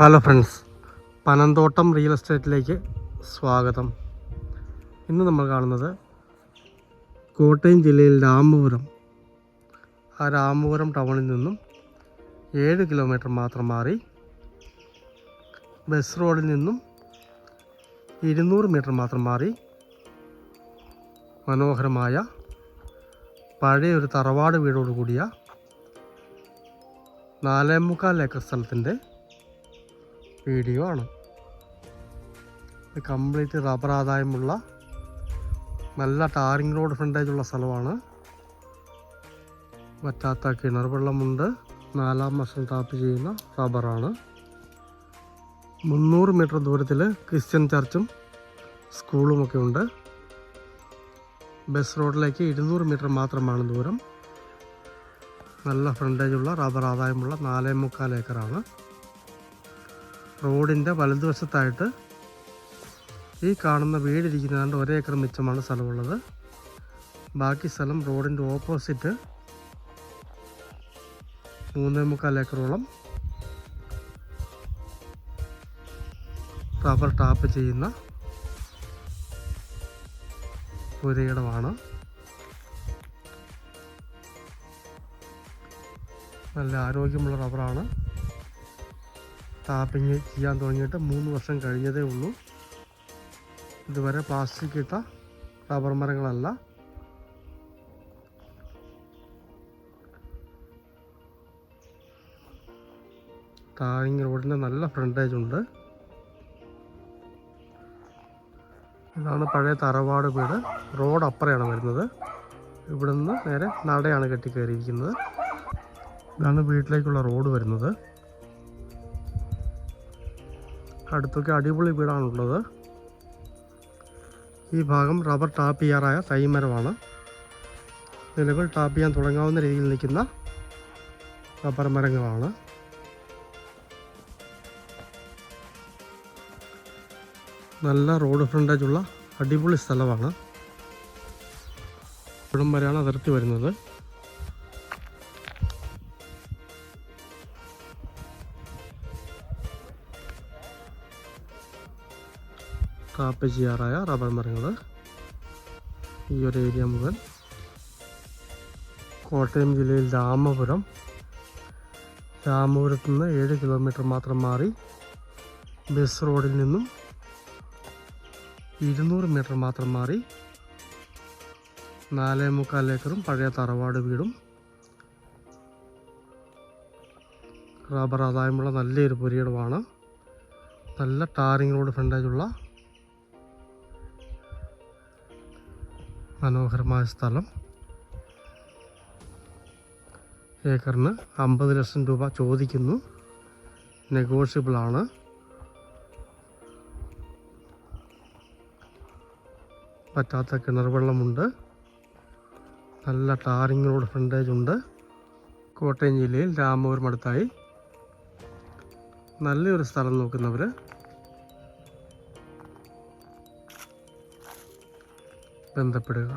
Hello friends Panamthottam real എസ്റ്റേറ്റിലേക്ക് സ്വാഗതം. ഇന്ന് നമ്മൾ കാണുന്നത് കോട്ടയം ജില്ലയിൽ രാമപുരം. ആ രാമപുരം ടൗണിൽ നിന്നും ഏഴ് കിലോമീറ്റർ മാത്രം മാറി ബസ് റോഡിൽ നിന്നും ഇരുന്നൂറ് മീറ്റർ മാത്രം മാറി മനോഹരമായ പഴയ ഒരു തറവാട് വീടോട് കൂടിയ ഏക്കർ സ്ഥലത്തിന്റെ വീഡിയോ ആണ്. കംപ്ലീറ്റ് റബ്ബർ ആദായമുള്ള നല്ല ടാറിംഗ് റോഡ് ഫ്രണ്ടേജ് ഉള്ള സ്ഥലമാണ്. വറ്റാത്ത കിണർ വെള്ളമുണ്ട്. നാലാം വർഷം ടാപ്പ് ചെയ്യുന്ന റബ്ബറാണ് മുന്നൂറ് മീറ്റർ ദൂരത്തിൽ ക്രിസ്ത്യൻ ചർച്ചും സ്കൂളുമൊക്കെ ഉണ്ട്. ബസ് റോഡിലേക്ക് ഇരുന്നൂറ് മീറ്റർ മാത്രമാണ് ദൂരം. നല്ല ഫ്രണ്ടേജുള്ള റബ്ബർ ആദായമുള്ള നാലേ മുക്കാൽ ഏക്കറാണ്. റോഡിന്റെ വലതുവശത്തായിട്ട് ഈ കാണുന്ന വീടിരിക്കുന്നതാണ്ട് ഒരേക്കർ മിച്ചമാണ് സ്ഥലമുള്ളത്. ബാക്കി സ്ഥലം റോഡിന്റെ ഓപ്പോസിറ്റ് മൂന്നേ മുക്കാൽ ഏക്കറോളം റബ്ബർ ടാപ്പ് ചെയ്യുന്ന പുരയിടമാണ്. നല്ല ആരോഗ്യമുള്ള റബ്ബറാണ്. ടാപ്പിങ് ചെയ്യാൻ തുടങ്ങിയിട്ട് മൂന്ന് വർഷം കഴിഞ്ഞതേ ഉള്ളൂ. ഇതുവരെ പ്ലാസ്റ്റിക് ഇട്ട റബ്ബർ മരങ്ങളല്ല. ടാറിങ് റോഡിന് നല്ല ഫ്രണ്ടേജ് ഉണ്ട്. ഇതാണ് പഴയ തറവാട് വീട്. റോഡ് അപ്പുറയാണ് വരുന്നത്. ഇവിടുന്ന് നേരെ നടയാണ് കെട്ടിക്കയറിയിരിക്കുന്നത് ഇതാണ് വീട്ടിലേക്കുള്ള റോഡ് വരുന്നത്. അടുത്തൊക്കെ അടിപൊളി വീടാണുള്ളത്. ഈ ഭാഗം റബ്ബർ ടാപ്പ് ചെയ്യാറായ തൈമരമാണ്. നിലവിൽ ടാപ്പ് ചെയ്യാൻ തുടങ്ങാവുന്ന രീതിയിൽ നിൽക്കുന്ന റബ്ബർ മരങ്ങളാണ്. നല്ല റോഡ് ഫ്രണ്ടേജുള്ള അടിപൊളി സ്ഥലമാണ്. ഇവിടം വരെയാണ് അതിർത്തി വരുന്നത്. ടാപ്പ് ചെയ്യാറായ റബ്ബർ മരങ്ങൾ ഈ ഒരു ഏരിയ മുതൽ കോട്ടയം ജില്ലയിൽ രാമപുരം. രാമപുരത്ത് നിന്ന് ഏഴ് കിലോമീറ്റർ മാത്രം മാറി ബസ് റോഡിൽ നിന്നും ഇരുന്നൂറ് മീറ്റർ മാത്രം മാറി നാലേ മുക്കാൽ ഏക്കറും പഴയ തറവാട് വീടും. റബ്ബർ ആദായമുള്ള നല്ലൊരു പുരയിടമാണ്. നല്ല ടാറിങ് റോഡ് ഫ്രണ്ടേജുള്ള മനോഹരമായ സ്ഥലം. ഏക്കറിന് അമ്പത് ലക്ഷം രൂപ ചോദിക്കുന്നു. നെഗോഷ്യബിളാണ്. പറ്റാത്ത കിണർ വെള്ളമുണ്ട് നല്ല ടാറിങ് റോഡ് ഫ്രണ്ടേജ് ഉണ്ട്. കോട്ടയം ജില്ലയിൽ രാമപുരം അടുത്തായി. നല്ലൊരു സ്ഥലം നോക്കുന്നവർ ബന്ധപ്പെടുക.